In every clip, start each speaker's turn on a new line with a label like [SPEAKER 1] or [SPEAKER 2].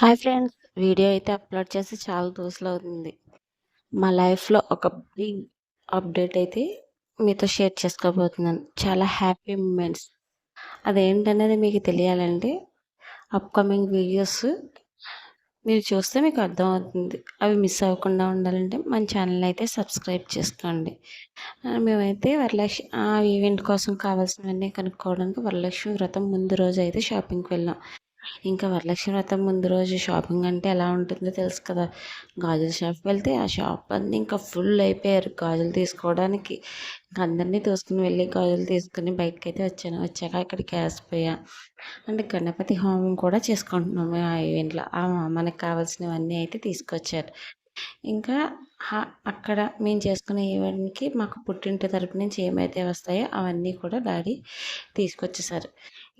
[SPEAKER 1] Hi friends video అయితే upload చేసి చాలా రోజులు అవుతుంది. మా లైఫ్లో ఒక బిగ్ అప్డేట్ అయితే మీతో షేర్ చేసుకోబోతున్నాను. చాలా హ్యాపీ మూమెంట్స్. అదేంటనేది మీకు తెలియాలంటే అప్కమింగ్ వీడియోస్ మీరు చూస్తే మీకు అర్థమవుతుంది. అవి మిస్ అవ్వకుండా ఉండాలంటే మన ఛానల్ అయితే సబ్స్క్రైబ్ చేసుకోండి. మేమైతే వరలక్ష్మి ఆ ఈవెంట్ కోసం కావాల్సినవన్నీ కనుక్కోవడానికి వరలక్ష్మి వ్రతం ముందు రోజు అయితే షాపింగ్కి వెళ్ళాం. ఇంకా వరలక్ష్మి వ్రతం ముందు రోజు షాపింగ్ అంటే ఎలా ఉంటుందో తెలుసు కదా. గాజుల షాప్కి వెళ్తే ఆ షాప్ అన్నీ ఇంకా ఫుల్ అయిపోయారు గాజులు తీసుకోవడానికి. ఇంకా అందరినీ తోసుకుని వెళ్ళి గాజులు తీసుకుని బయటకు అయితే వచ్చాను. వచ్చాక ఇక్కడికి వేసిపోయా అంటే గణపతి హోమం కూడా చేసుకుంటున్నాము ఆ ఈవెంట్లో. మనకు కావాల్సినవన్నీ అయితే తీసుకొచ్చారు. ఇంకా అక్కడ మేము చేసుకునే ఈవెంట్కి మాకు పుట్టింటి తరపు నుంచి ఏమైతే వస్తాయో అవన్నీ కూడా డాడీ తీసుకొచ్చేసారు.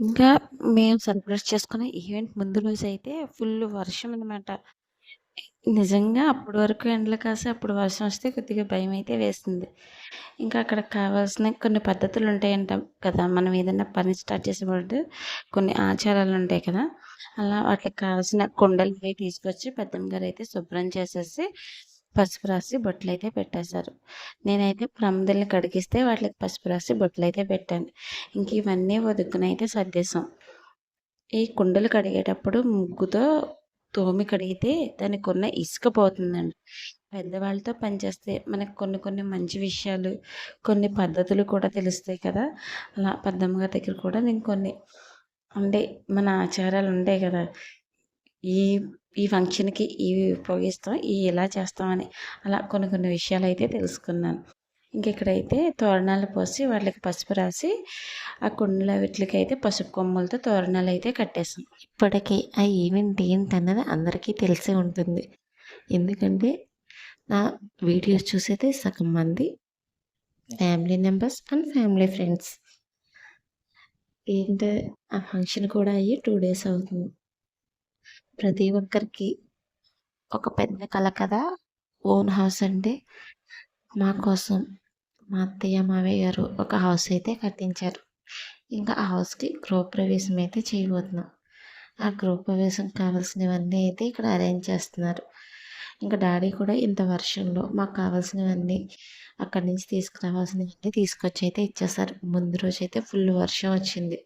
[SPEAKER 1] ఇంకా మేము సెలబ్రేట్ చేసుకునే ఈవెంట్ ముందు రోజు అయితే ఫుల్ వర్షం అనమాట నిజంగా అప్పటి వరకు ఎండలు కాసి అప్పుడు వర్షం వస్తే కొద్దిగా భయం అయితే వేస్తుంది. ఇంకా అక్కడ కావాల్సిన కొన్ని పద్ధతులు ఉంటాయంట కదా మనం ఏదైనా పని స్టార్ట్ చేసేటప్పుడు కొన్ని ఆచారాలు ఉంటాయి కదా అలా వాటికి కావాల్సిన కుండలు తీసుకొచ్చి పెద్దమ్మ గారు అయితే శుభ్రం చేసేసి పసుపు రాసి బొట్లు అయితే పెట్టేశారు. నేనైతే ప్రమదల్ని కడిగిస్తే వాటికి పసుపు రాసి బొట్లు అయితే పెట్టాను. ఇంక ఇవన్నీ వదుకునైతే అయితే సర్దేశాం. ఈ కుండలు కడిగేటప్పుడు ముగ్గుతో తోమి కడిగితే దానికి ఉన్న ఇసుక పోతుందండి. పెద్దవాళ్ళతో పనిచేస్తే మనకు కొన్ని కొన్ని మంచి విషయాలు కొన్ని పద్ధతులు కూడా తెలుస్తాయి కదా. అలా పెద్దమ్మగారి దగ్గర కూడా నేను కొన్ని అంటే మన ఆచారాలు ఉంటాయి కదా. ఈ ఈ ఫంక్షన్కి ఇవి ఉపయోగిస్తాం ఇవి ఇలా చేస్తామని అలా కొన్ని కొన్ని విషయాలు అయితే తెలుసుకున్నాను. ఇంకెక్కడైతే తోరణాలు పోసి వాళ్ళకి పసుపు రాసి ఆ కుండల వీటికి అయితే పసుపు కొమ్మలతో తోరణాలు అయితే కట్టేసాం. ఇప్పటికీ ఆ ఈవెంట్ ఏంటన్నది అందరికీ తెలిసే ఉంటుంది. ఎందుకంటే నా వీడియోస్ చూసేది సగం మంది family members and family friends. ఏంటంటే ఆ ఫంక్షన్ కూడా అయ్యి టూ డేస్ అవుతుంది. ప్రతి ఒక్కరికి ఒక పెద్ద కళ కదా ఓన్ హౌస్ అంటే మా కోసం మా అత్తయ్య మావయ్య గారు ఒక హౌస్ అయితే కట్టించారు. ఇంకా ఆ హౌస్కి గృహప్రవేశం అయితే చేయబోతున్నాం. ఆ గృహప్రవేశం కావాల్సినవన్నీ అయితే ఇక్కడ అరేంజ్ చేస్తున్నారు. ఇంకా డాడీ కూడా ఇంత వర్షంలో మాకు కావాల్సినవన్నీ అక్కడి నుంచి తీసుకురావాల్సినవన్నీ తీసుకొచ్చి అయితే ఇచ్చేసారు. ముందు రోజు అయితే ఫుల్ వర్షం వచ్చింది.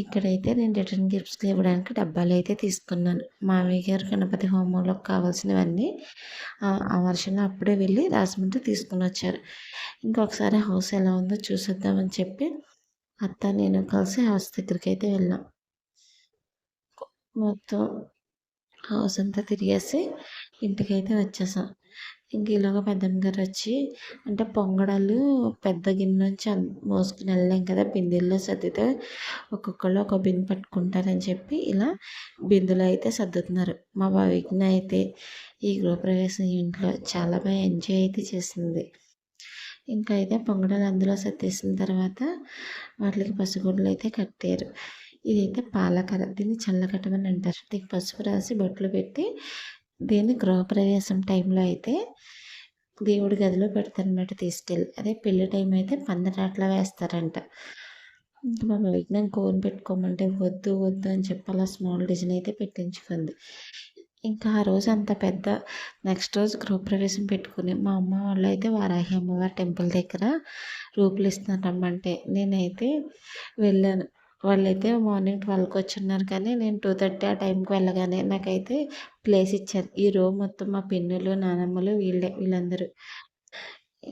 [SPEAKER 1] ఇక్కడైతే నేను రిటర్న్ గిఫ్ట్స్కి ఇవ్వడానికి డబ్బాలు అయితే తీసుకున్నాను. మామయ్య గారు గణపతి హోమంలో కావాల్సినవన్నీ ఆ వర్షంలో అప్పుడే వెళ్ళి రాజమండ్రి తీసుకుని వచ్చారు. ఇంకొకసారి హౌస్ ఎలా ఉందో చూసేద్దామని చెప్పి అత్త నేను కలిసి హౌస్ దగ్గరికి అయితే వెళ్ళాం. మొత్తం హౌస్ అంతా తిరిగేసి ఇంటికైతే వచ్చేసాం. ఇంక ఇలాగ పెద్దమ్మ గారు వచ్చి అంటే పొంగడాలు పెద్ద గిన్నె నుంచి మోసుకుని వెళ్ళలేం కదా బిందెల్లో సర్దితే ఒక్కొక్కళ్ళు ఒక బిందె పట్టుకుంటారని చెప్పి ఇలా బిందులో అయితే సర్దుతున్నారు. మా భావిజ్ఞ అయితే ఈ గృహప్రవేశం ఇంట్లో చాలా బాగా ఎంజాయ్ అయితే చేసింది. ఇంకా అయితే పొంగడాలు అందులో సర్దేసిన తర్వాత వాటికి పసుగుడ్లు అయితే కట్టారు. ఇదైతే పాలకర దీన్ని చల్లకట్టమని అంటారు. దీనికి పసుపు రాసి బొట్లు పెట్టి దీన్ని గృహప్రవేశం టైంలో అయితే దేవుడి గదిలో పెడతారనమాట తీసుకెళ్ళి. అదే పెళ్ళి టైం అయితే పందిరాట్లా వేస్తారంట. మా విజ్ఞానం కోన్ పెట్టుకోమంటే వద్దు వద్దు అని చెప్పి అలా స్మాల్ డిజైన్ అయితే పెట్టించుకుంది. ఇంకా ఆ రోజు అంత పెద్ద నెక్స్ట్ రోజు గృహప్రవేశం పెట్టుకుని మా అమ్మ వాళ్ళు అయితే వారాహి అమ్మవారి టెంపుల్ దగ్గర రూపులు ఇస్తున్నారమ్మంటే నేనైతే వెళ్ళాను. వాళ్ళైతే మార్నింగ్ ట్వెల్వ్కి వచ్చి ఉన్నారు కానీ నేను టూ థర్టీ ఆ టైంకి వెళ్ళగానే నాకైతే ప్లేస్ ఇచ్చారు. ఈ రో మొత్తం మా పిన్నులు నానమ్మలు వీళ్ళే వీళ్ళందరూ.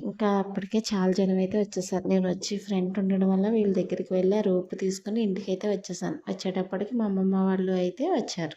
[SPEAKER 1] ఇంకా అప్పటికే చాలా జనం అయితే వచ్చేసారు. నేను వచ్చి ఫ్రెండ్ ఉండడం వల్ల వీళ్ళ దగ్గరికి వెళ్ళి ఆ రూపు తీసుకుని ఇంటికి అయితే వచ్చేసాను. వచ్చేటప్పటికి మా అమ్మమ్మ వాళ్ళు అయితే వచ్చారు.